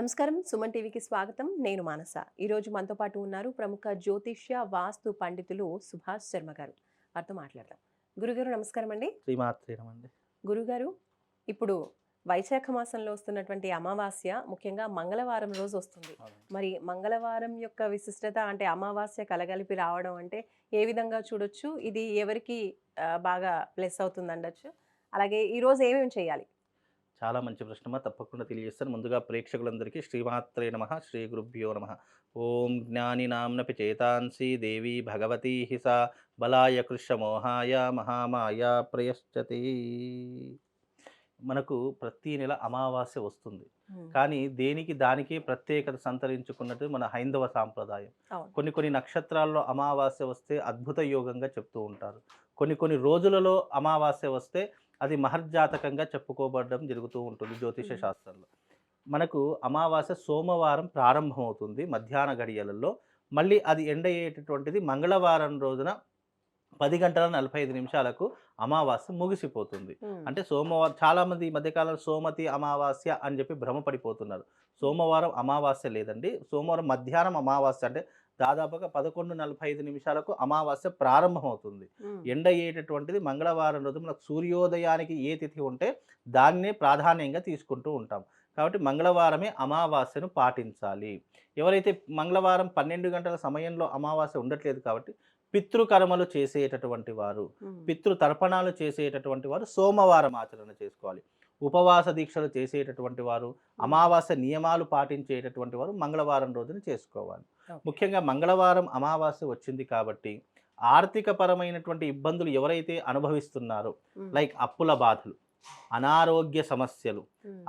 నమస్కారం. సుమన్ టీవీకి స్వాగతం. నేను మానస. ఈరోజు మనతో పాటు ఉన్నారు ప్రముఖ జ్యోతిష్య వాస్తు పండితులు సుభాష్ శర్మ గారు. వారితో మాట్లాడదాం. గురుగారు నమస్కారం అండి గురుగారు ఇప్పుడు వైశాఖ మాసంలో వస్తున్నటువంటి అమావాస్య ముఖ్యంగా మంగళవారం రోజు వస్తుంది. మరి మంగళవారం యొక్క విశిష్టత అంటే అమావాస్య కలగలిపి రావడం అంటే ఏ విధంగా చూడొచ్చు? ఇది ఎవరికి బాగా ప్లస్ అవుతుంది అలాగే ఈ రోజు ఏమేమి చేయాలి? చాలా మంచి ప్రశ్నమా. తప్పకుండా తెలియజేస్తాను. ముందుగా ప్రేక్షకులందరికీ శ్రీమాత్రే నమ. శ్రీ గురుభ్యో నమ. ఓం జ్ఞాని నామ్నపి చేతాంసి దేవి భగవతి హిస బలాయ కృష్ణమోహాయ మహామాయ ప్రయశ్చతి. మనకు ప్రతి నెల అమావాస్య వస్తుంది. కానీ దేనికి దానికే ప్రత్యేకత సంతరించుకున్నట్టు మన హైందవ సాంప్రదాయం. కొన్ని కొన్ని నక్షత్రాల్లో అమావాస్య వస్తే అద్భుత యోగంగా చెప్తూ ఉంటారు. కొన్ని కొన్ని రోజులలో అమావాస్య వస్తే అది మహర్జాతకంగా చెప్పుకోబడడం జరుగుతూ ఉంటుంది జ్యోతిష. శాస్త్రంలో. మనకు అమావాస్య సోమవారం ప్రారంభమవుతుంది మధ్యాహ్న గడియలలో. మళ్ళీ అది ఎండ్ అయ్యేటటువంటిది మంగళవారం రోజున పది గంటల నలభై ఐదు నిమిషాలకు అమావాస్య ముగిసిపోతుంది. అంటే సోమవారం చాలామంది ఈ మధ్యకాలంలో సోమతి అమావాస్య అని చెప్పి భ్రమపడిపోతున్నారు. సోమవారం అమావాస్య లేదండి. సోమవారం మధ్యాహ్నం అమావాస్య అంటే దాదాపుగా పదకొండు నలభై ఐదు నిమిషాలకు అమావాస్య ప్రారంభమవుతుంది. ఎండ అయ్యేటటువంటిది మంగళవారం రోజు మనకు సూర్యోదయానికి ఏ తిథి ఉంటే దాన్నే ప్రాధాన్యంగా తీసుకుంటూ ఉంటాం కాబట్టి మంగళవారమే అమావాస్యను పాటించాలి ఎవరైతే మంగళవారం పన్నెండు గంటల సమయంలో అమావాస్య ఉండట్లేదు కాబట్టి పితృకర్మలు చేసేటటువంటి వారు ఉమ్. పితృ తర్పణాలు చేసేటటువంటి వారు సోమవారం ఆచరణ చేసుకోవాలి ఉపవాస దీక్షలు చేసేటటువంటి వారు అమావాస్య నియమాలు పాటించేటటువంటి వారు మంగళవారం రోజున చేసుకోవాలి. ముఖ్యంగా మంగళవారం అమావాస్య వచ్చింది కాబట్టి ఆర్థిక పరమైనటువంటి ఇబ్బందులు ఎవరైతే అనుభవిస్తున్నారో. లైక్ అప్పుల బాధలు అనారోగ్య సమస్యలు.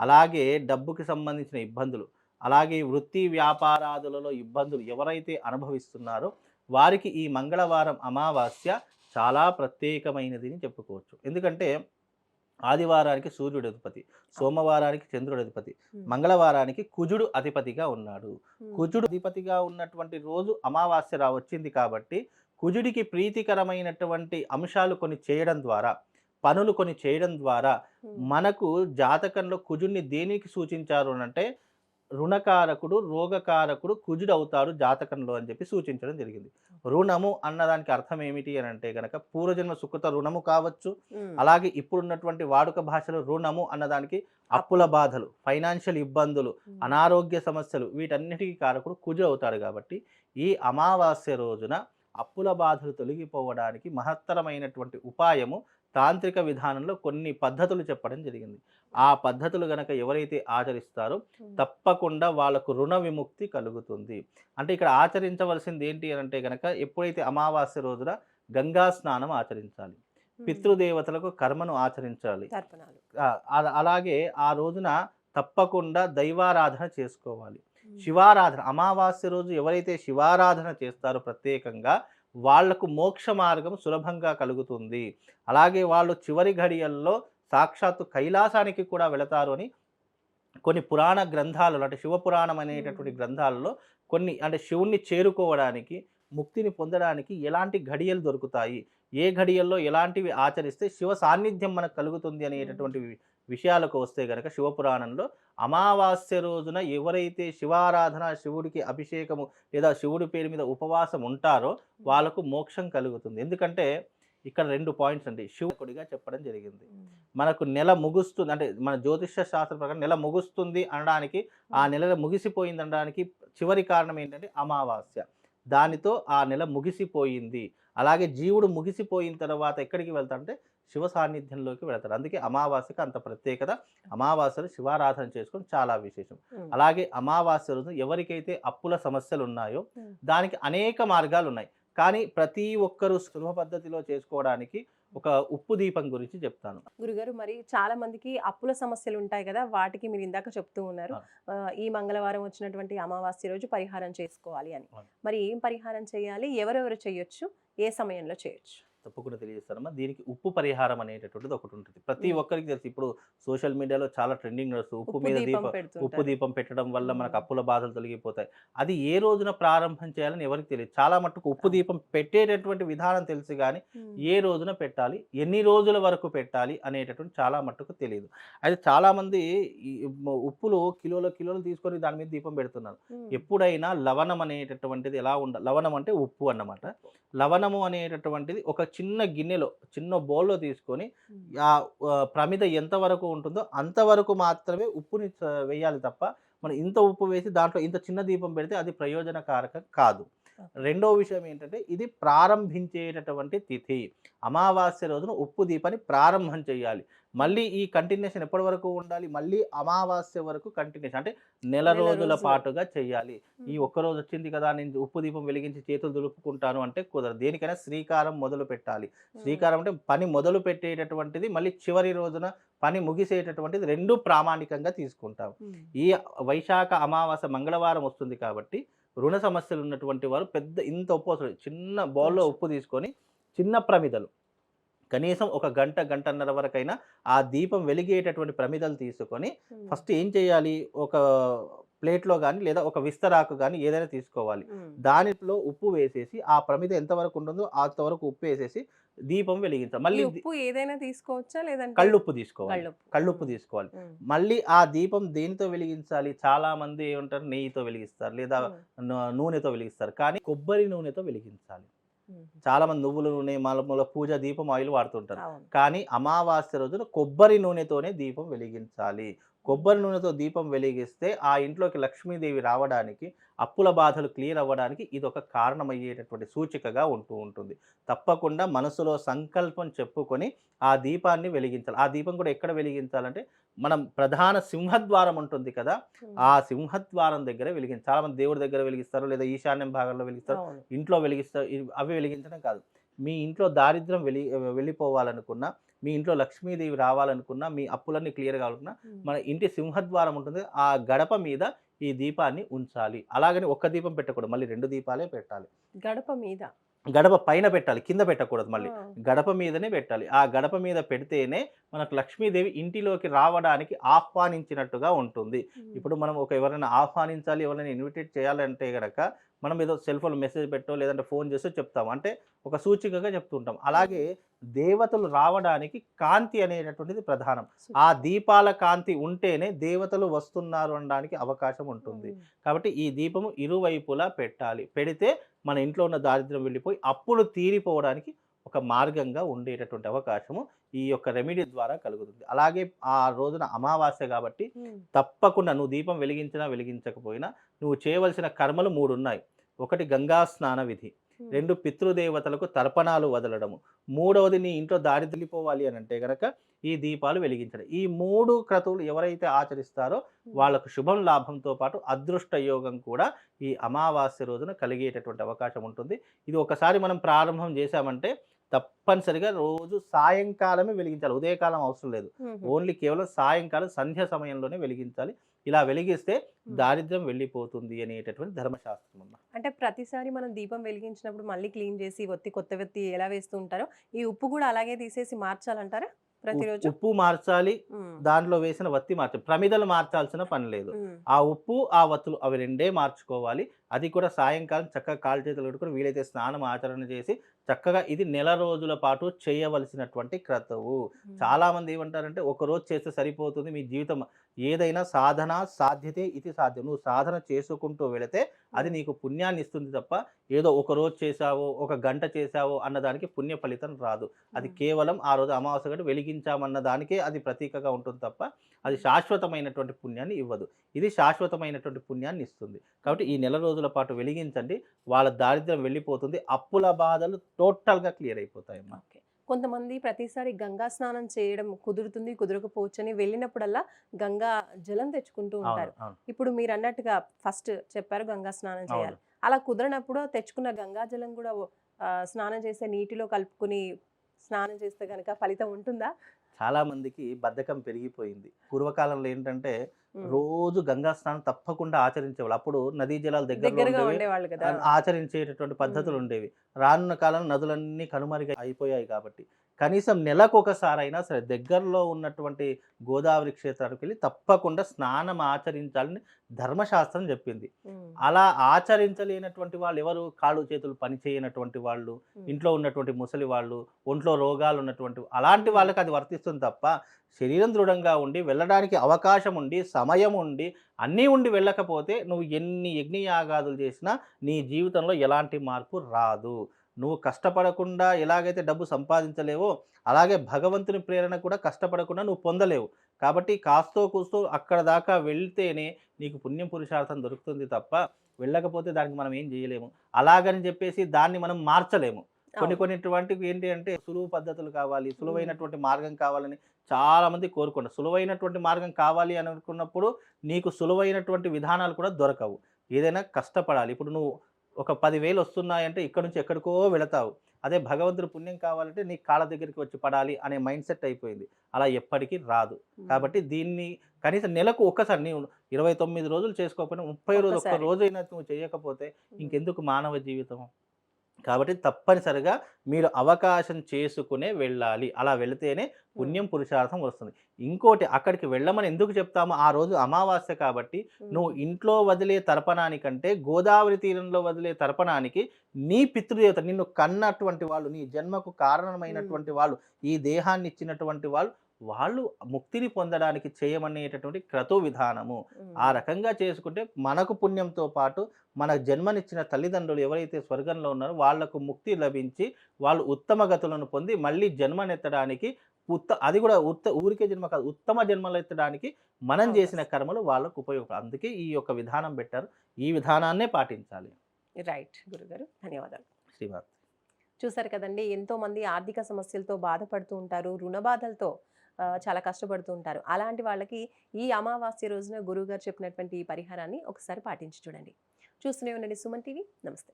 అలాగే డబ్బుకి సంబంధించిన ఇబ్బందులు అలాగే వృత్తి వ్యాపారాదులలో ఇబ్బందులు ఎవరైతే అనుభవిస్తున్నారో వారికి ఈ మంగళవారం అమావాస్య చాలా ప్రత్యేకమైనది అని చెప్పుకోవచ్చు ఎందుకంటే ఆదివారానికి సూర్యుడు అధిపతి సోమవారానికి చంద్రుడు అధిపతి. మంగళవారానికి కుజుడు అధిపతిగా ఉన్నాడు. కుజుడు అధిపతిగా ఉన్నటువంటి రోజు అమావాస్య రా వచ్చింది కాబట్టి కుజుడికి ప్రీతికరమైనటువంటి అంశాలు కొన్ని చేయడం ద్వారా పనులు కొన్ని చేయడం ద్వారా. మనకు జాతకంలో కుజుడిని దేనికి సూచించారు అంటే రుణకారకుడు రోగకారకుడు కుజుడు అవుతాడు జాతకంలో అని చెప్పి సూచించడం జరిగింది రుణము అన్నదానికి అర్థం ఏమిటి అని అంటే గనక పూర్వజన్మ సుకృత రుణము కావచ్చు. అలాగే ఇప్పుడున్నటువంటి వాడుక భాషలో రుణము అన్నదానికి అప్పుల బాధలు ఫైనాన్షియల్ ఇబ్బందులు. అనారోగ్య సమస్యలు వీటన్నిటికీ కారకుడు కుజుడు అవుతాడు కాబట్టి ఈ అమావాస్య రోజున అప్పుల బాధలు తొలగిపోవడానికి మహత్తరమైనటువంటి ఉపాయము తాంత్రిక విధానంలో కొన్ని పద్ధతులు చెప్పడం జరిగింది ఆ పద్ధతులు గనక ఎవరైతే ఆచరిస్తారో. తప్పకుండా వాళ్ళకు రుణ విముక్తి కలుగుతుంది అంటే ఇక్కడ ఆచరించవలసింది ఏంటి అని అంటే గనక ఎప్పుడైతే అమావాస్య రోజున గంగా స్నానం ఆచరించాలి. పితృదేవతలకు కర్మను ఆచరించాలి అలాగే ఆ రోజున తప్పకుండా దైవారాధన చేసుకోవాలి. శివారాధన అమావాస్య రోజు ఎవరైతే శివారాధన చేస్తారో ప్రత్యేకంగా వాళ్ళకు మోక్ష మార్గం సులభంగా కలుగుతుంది. అలాగే వాళ్ళు చివరి ఘడియల్లో సాక్షాత్తు కైలాసానికి కూడా వెళతారు అని కొన్ని పురాణ గ్రంథాలలో అంటే శివపురాణం అనేటటువంటి. గ్రంథాలలో కొన్ని అంటే శివుణ్ణి చేరుకోవడానికి ముక్తిని పొందడానికి ఎలాంటి ఘడియలు దొరుకుతాయి? ఏ ఘడియల్లో ఎలాంటివి ఆచరిస్తే శివ సాన్నిధ్యం మనకు కలుగుతుంది అనేటటువంటి విషయాలకు వస్తే గనక శివపురాణంలో అమావాస్య రోజున ఎవరైతే శివారాధన శివుడికి అభిషేకము లేదా శివుడి పేరు మీద ఉపవాసం ఉంటారో వాళ్ళకు మోక్షం కలుగుతుంది. ఎందుకంటే ఇక్కడ రెండు పాయింట్స్ అండి. శివుడిగా చెప్పడం జరిగింది. మనకు నెల ముగుస్తుంది అంటే మన జ్యోతిష శాస్త్ర ప్రకారం నెల ముగుస్తుంది అనడానికి ఆ నెల ముగిసిపోయింది అనడానికి చివరి కారణం ఏంటంటే అమావాస్య. దానితో ఆ నెల ముగిసిపోయింది. అలాగే జీవుడు ముగిసిపోయిన తర్వాత ఎక్కడికి వెళ్తాడంటే శివ సాన్నిధ్యంలోకి వెళ్తాడు అందుకే అమావాస్యకు అంత ప్రత్యేకత. అమావాస్యను శివారాధన చేసుకోవడం చాలా విశేషం. అలాగే అమావాస్య రోజు ఎవరికైతే అప్పుల సమస్యలు ఉన్నాయో. దానికి అనేక మార్గాలు ఉన్నాయి. కానీ ప్రతి ఒక్కరూ సులభ పద్ధతిలో చేసుకోవడానికి ఒక ఉప్పు దీపం గురించి చెప్తాను. గురుగారు మరి చాలా మందికి అప్పుల సమస్యలు ఉంటాయి కదా వాటికి మీరు ఇందాక చెప్తూ ఉన్నారు. ఈ మంగళవారం వచ్చినటువంటి అమావాస్య రోజు పరిహారం చేసుకోవాలి అని. మరి ఏం పరిహారం చేయాలి? ఎవరెవరు చేయొచ్చు? ఏ సమయంలో చేయొచ్చు? తప్పకుండా తెలియజేస్తానమ్మా దీనికి ఉప్పు పరిహారం అనేటటువంటిది ఒకటి ఉంటుంది ప్రతి. ఒక్కరికి తెలుసు ఇప్పుడు సోషల్ మీడియాలో చాలా ట్రెండింగ్ నడుస్తుంది ఉప్పు మీద దీపం ఉప్పు దీపం పెట్టడం వల్ల మనకు. అప్పుల బాధలు తొలగిపోతాయి అది ఏ రోజున ప్రారంభం చేయాలని ఎవరికి తెలియదు చాలా మట్టుకు ఉప్పు. దీపం పెట్టేటటువంటి విధానం తెలుసు కానీ. ఏ రోజున పెట్టాలి ఎన్ని రోజుల వరకు పెట్టాలి అనేటటువంటి చాలా మట్టుకు తెలియదు అయితే చాలామంది ఉప్పులు కిలోల కిలోలు తీసుకొని దాని మీద దీపం పెడుతున్నారు. ఎప్పుడైనా లవణం అనేటటువంటిది ఎలా ఉండ లవణం అంటే ఉప్పు అన్నమాట లవణము అనేటటువంటిది ఒక చిన్న గిన్నెలో చిన్న బౌల్లో తీసుకొని. ఆ ప్రమిద ఎంతవరకు ఉంటుందో అంతవరకు మాత్రమే ఉప్పుని వేయాలి తప్ప మనం ఇంత ఉప్పు వేసి దాంట్లో ఇంత చిన్న దీపం పెడితే అది ప్రయోజనకారకం కాదు. రెండో విషయం ఏంటంటే ఇది ప్రారంభించేటటువంటి తిథి. అమావాస్య రోజున ఉప్పు దీపాన్ని ప్రారంభం చేయాలి. మళ్ళీ ఈ కంటిన్యూషన్ ఎప్పటి వరకు ఉండాలి మళ్ళీ అమావాస్య వరకు కంటిన్యూషన్ అంటే నెల రోజుల. పాటుగా చేయాలి ఈ ఉమ్. ఒక్క రోజు వచ్చింది కదా నేను ఉప్పు దీపం వెలిగించి చేతులు దులుపుకుంటాను అంటే కుదరదు దేనికైనా శ్రీకారం మొదలు పెట్టాలి శ్రీకారం అంటే పని మొదలు పెట్టేటటువంటిది మళ్ళీ చివరి రోజున పని ముగిసేటటువంటిది రెండు ప్రామాణికంగా తీసుకుంటాం. ఈ వైశాఖ అమావాస్య మంగళవారం వస్తుంది కాబట్టి రుణ సమస్యలు ఉన్నటువంటి వారు పెద్ద ఇంత ఉప్పు. చిన్న బౌల్లో. ఉప్పు తీసుకొని చిన్న ప్రమిదలు కనీసం ఒక గంట గంటన్నర వరకైనా ఆ దీపం వెలిగేటటువంటి ప్రమిదలు తీసుకొని. ఫస్ట్ ఏం చేయాలి? ఒక ప్లేట్లో కానీ లేదా ఒక విస్తరాకు కానీ ఏదైనా తీసుకోవాలి. దానిలో ఉప్పు వేసేసి ఆ ప్రమిద ఎంతవరకు ఉంటుందో అంతవరకు ఉప్పు వేసేసి దీపం వెలిగించాలి. మళ్ళీ ఉప్పు ఏదైనా తీసుకోవచ్చా? లేదంటే కళ్ళుప్పు తీసుకోవాలి. కళ్ళుప్పు. తీసుకోవాలి. మళ్ళీ ఆ దీపం దేనితో వెలిగించాలి? చాలా మంది ఏమంటారు? నెయ్యితో వెలిగిస్తారు లేదా నూనెతో వెలిగిస్తారు. కానీ కొబ్బరి నూనెతో వెలిగించాలి. చాలా మంది నువ్వుల నూనె మలముల పూజ దీపం ఆయిల్ వాడుతుంటారు. కానీ అమావాస్య రోజున కొబ్బరి నూనెతోనే దీపం వెలిగించాలి. కొబ్బరి నూనెతో దీపం వెలిగిస్తే ఆ ఇంట్లోకి లక్ష్మీదేవి రావడానికి అప్పుల బాధలు క్లియర్ అవ్వడానికి ఇది ఒక కారణమయ్యేటటువంటి సూచికగా ఉంటూ ఉంటుంది. తప్పకుండా మనసులో సంకల్పం చెప్పుకొని ఆ దీపాన్ని వెలిగించాలి. ఆ దీపం కూడా ఎక్కడ వెలిగించాలంటే మనం ప్రధాన సింహద్వారం ఉంటుంది కదా. ఆ సింహద్వారం దగ్గర వెలిగించాలి. చాలా మంది దేవుడి దగ్గర వెలిగిస్తారు లేదా ఈశాన్యం భాగంలో వెలిగిస్తారు. ఇంట్లో వెలిగిస్తారు అవి వెలిగించడం కాదు. మీ ఇంట్లో దారిద్ర్యం వెలి వెళ్ళిపోవాలనుకున్నా మీ ఇంట్లో లక్ష్మీదేవి రావాలనుకున్నా మీ అప్పులన్నీ క్లియర్ కావాలనుకున్నా. మన ఇంటి సింహద్వారం ఉంటుంది. ఆ గడప మీద ఈ దీపాన్ని ఉంచాలి. అలాగని ఒక్క దీపం పెట్టకూడదు. మళ్ళీ రెండు దీపాలే పెట్టాలి. గడప మీద? గడప పైన పెట్టాలి. కింద పెట్టకూడదు మళ్ళీ. గడప మీదనే పెట్టాలి. ఆ గడప మీద పెడితేనే మనకు లక్ష్మీదేవి ఇంటిలోకి రావడానికి ఆహ్వానించినట్టుగా ఉంటుంది. ఇప్పుడు మనం ఒక ఎవరైనా ఆహ్వానించాలి ఎవరైనా ఇన్విటేట్ చేయాలంటే గనక మనం ఏదో సెల్ ఫోన్ మెసేజ్ పెట్టో లేదంటే ఫోన్ చేసో చెప్తాం. అంటే ఒక సూచికగా చెప్తుంటాం. అలాగే దేవతలు రావడానికి కాంతి అనేటటువంటిది ప్రధానం ఆ దీపాల కాంతి ఉంటేనే దేవతలు వస్తున్నారు అనడానికి అవకాశం ఉంటుంది. కాబట్టి ఈ దీపము ఇరువైపులా పెట్టాలి పెడితే మన ఇంట్లో ఉన్న దారిద్ర్యం వెళ్ళిపోయి అప్పులు తీరిపోవడానికి ఒక మార్గంగా ఉండేటటువంటి అవకాశము ఈ యొక్క రెమెడీ ద్వారా కలుగుతుంది అలాగే ఆ రోజున అమావాస్య కాబట్టి. తప్పకుండా నువ్వు దీపం వెలిగించినా వెలిగించకపోయినా నువ్వు చేయవలసిన కర్మలు మూడు ఉన్నాయి ఒకటి గంగా స్నాన విధి. రెండు పితృదేవతలకు తర్పణాలు వదలడము. మూడవది నీ ఇంట్లో దారి తెలిపోవాలి అని అంటే గనక ఈ దీపాలు వెలిగించడం. ఈ మూడు క్రతువులు ఎవరైతే ఆచరిస్తారో. వాళ్ళకు శుభం లాభంతో పాటు అదృష్ట యోగం కూడా ఈ అమావాస్య రోజున కలిగేటటువంటి అవకాశం ఉంటుంది. ఇది ఒకసారి మనం ప్రారంభం చేశామంటే తప్పనిసరిగా రోజు సాయంకాలమే వెలిగించాలి. ఉదయకాలం అవసరం లేదు. ఓన్లీ కేవలం సాయంకాలం సంధ్య సమయంలోనే వెలిగించాలి. ఇలా వెలిగిస్తే. దారిద్ర్యం వెళ్ళిపోతుంది అనేటటువంటి ధర్మశాస్త్రం అంటే ప్రతిసారి మనం దీపం వెలిగించినప్పుడు మళ్ళీ క్లీన్ చేసి ఒత్తి కొత్త వ్యక్తి ఎలా వేస్తూ ఉంటారో ఈ ఉప్పు కూడా అలాగే తీసేసి మార్చాలంటారా ప్రతిరోజు ఉప్పు మార్చాలి. దాంట్లో వేసిన వత్తి మార్చాలి ప్రమిదలు మార్చాల్సిన పని లేదు. ఆ ఉప్పు ఆ వత్తులు అవి రెండే మార్చుకోవాలి అది కూడా సాయంకాలం చక్కగా కాలు చేతులు కట్టుకొని వీలైతే స్నానం ఆచరణ చేసి చక్కగా ఇది నెల రోజుల పాటు చేయవలసినటువంటి క్రతువు. ఉమ్. చాలా మంది ఏమంటారంటే ఒక రోజు చేస్తే సరిపోతుంది మీ జీవితం ఏదైనా సాధన సాధ్యతే ఇది సాధ్యం. నువ్వు సాధన చేసుకుంటూ వెళితే అది నీకు పుణ్యాన్ని ఇస్తుంది తప్ప ఏదో ఒక రోజు చేసావో ఒక గంట చేసావో అన్నదానికి పుణ్య ఫలితం రాదు. అది. కేవలం ఆ రోజు అమావాస్య గంట వెలిగించామన్న దానికే అది ప్రతీకగా ఉంటుంది తప్ప అది శాశ్వతమైనటువంటి పుణ్యాన్ని ఇవ్వదు. ఇది శాశ్వతమైనటువంటి పుణ్యాన్ని ఇస్తుంది. కాబట్టి ఈ నెల రోజుల పాటు వెలిగించండి. వాళ్ళ దారిద్ర్యం వెళ్ళిపోతుంది. అప్పుల బాధలు టోటల్గా క్లియర్ అయిపోతాయమ్మా. ఓకే. కొంతమంది ప్రతిసారి గంగా స్నానం చేయడం కుదురుతుంది కుదరకపోవచ్చని వెళ్ళినప్పుడల్లా గంగా జలం తెచ్చుకుంటూ ఉంటారు. ఇప్పుడు మీరు అన్నట్టుగా ఫస్ట్ చెప్పారు గంగా స్నానం చేయాలి. అలా కుదరనప్పుడు తెచ్చుకున్న గంగా జలం కూడా స్నానం చేసే నీటిలో కలుపుకుని స్నానం చేస్తే కనుక ఫలితం ఉంటుందా? చాలా మందికి బద్ధకం పెరిగిపోయింది. పూర్వకాలంలో ఏంటంటే. రోజు గంగా స్నానం తప్పకుండా ఆచరించేవాళ్ళు. అప్పుడు నదీ జలాలు ఆ- ఆచరించేటటువంటి పద్ధతులు. ఉండేవి. రానున్న కాలం నదులన్నీ కనుమరుగ అయిపోయాయి కాబట్టి. కనీసం నెలకు ఒకసారి అయినా సరే దగ్గరలో ఉన్నటువంటి గోదావరి క్షేత్రానికి వెళ్ళి తప్పకుండా స్నానం ఆచరించాలని ధర్మశాస్త్రం చెప్పింది. అలా ఆచరించలేనటువంటి వాళ్ళు ఎవరు? కాళ్ళు చేతులు పని చేయనటువంటి వాళ్ళు. ఇంట్లో ఉన్నటువంటి ముసలి వాళ్ళు ఒంట్లో రోగాలు ఉన్నటువంటి అలాంటి వాళ్ళకి అది వర్తిస్తుంది తప్ప శరీరం దృఢంగా ఉండి వెళ్ళడానికి అవకాశం ఉండి సమయం ఉండి అన్నీ ఉండి వెళ్ళకపోతే నువ్వు ఎన్ని యజ్ఞయాగాదులు చేసినా నీ జీవితంలో ఎలాంటి మార్పు రాదు. నువ్వు కష్టపడకుండా ఎలాగైతే డబ్బు సంపాదించలేవో అలాగే భగవంతుని ప్రేరణ కూడా కష్టపడకుండా నువ్వు పొందలేవు. కాబట్టి కాస్తో కూస్తూ అక్కడ దాకా వెళ్తేనే నీకు పుణ్యం పురుషార్థం దొరుకుతుంది తప్ప వెళ్ళకపోతే దానికి మనం ఏం చేయలేము. అలాగని చెప్పేసి దాన్ని మనం మార్చలేము. కొన్ని. కొన్నిటువంటివి ఏంటి అంటే సులువు పద్ధతులు కావాలి సులువైనటువంటి మార్గం కావాలని చాలా మంది కోరుకుంటారు సులువైనటువంటి మార్గం కావాలి అని అనుకున్నప్పుడు నీకు సులువైనటువంటి విధానాలు కూడా దొరకవు ఏదైనా కష్టపడాలి ఇప్పుడు నువ్వు ఒక పదివేలు వస్తున్నాయంటే ఇక్కడ నుంచి ఎక్కడికో వెళతావు అదే భగవంతుడు పుణ్యం కావాలంటే నీ కాళ్ళ దగ్గరికి వచ్చి పడాలి అనే మైండ్ సెట్ అయిపోయింది అలా ఎప్పటికీ రాదు. కాబట్టి దీన్ని కనీసం నెలకు ఒక్కసారి నీవు ఇరవై తొమ్మిది రోజులు చేసుకోకపోయినా ముప్పై రోజు ఒక్క. రోజైనా నువ్వు చేయకపోతే. ఇంకెందుకు మానవ జీవితం కాబట్టి తప్పనిసరిగా మీరు అవకాశం చేసుకునే వెళ్ళాలి. అలా వెళితేనే పుణ్యం పురుషార్థం వస్తుంది. ఇంకోటి అక్కడికి వెళ్ళమని ఎందుకు చెప్తాము ఆ రోజు అమావాస్య కాబట్టి. నువ్వు ఇంట్లో వదిలే తర్పణానికంటే గోదావరి తీరంలో వదిలే తర్పణానికి నీ పితృదేవత నిన్ను కన్నటువంటి వాళ్ళు నీ జన్మకు కారణమైనటువంటి వాళ్ళు ఈ దేహాన్ని ఇచ్చినటువంటి వాళ్ళు వాళ్ళు ముక్తిని పొందడానికి చేయమనేటటువంటి క్రతు విధానము. ఆ రకంగా చేసుకుంటే మనకు పుణ్యంతో పాటు మన జన్మనిచ్చిన తల్లిదండ్రులు ఎవరైతే స్వర్గంలో ఉన్నారో వాళ్ళకు ముక్తి లభించి వాళ్ళు ఉత్తమ గతులను పొంది మళ్ళీ జన్మనెత్తడానికి ఉత్త అది కూడా ఉత్త ఊరికే జన్మ కాదు ఉత్తమ జన్మలు ఎత్తడానికి మనం. చేసిన కర్మలు వాళ్ళకు ఉపయోగపడు అందుకే ఈ యొక్క విధానం పెట్టారు. ఈ విధానాన్నే పాటించాలి. రైట్. గురుగారు ధన్యవాదాలు. శ్రీవారి చూసారు కదండి ఎంతో మంది ఆర్థిక సమస్యలతో బాధపడుతూ ఉంటారు రుణ బాధలతో. చాలా కష్టపడుతూ ఉంటారు. అలాంటి వాళ్ళకి ఈ అమావాస్య రోజున గురువు గారు చెప్పినటువంటి ఈ పరిహారాన్ని ఒకసారి పాటించి చూడండి. చూస్తూనే ఉండండి సుమన్ టీవీ. నమస్తే.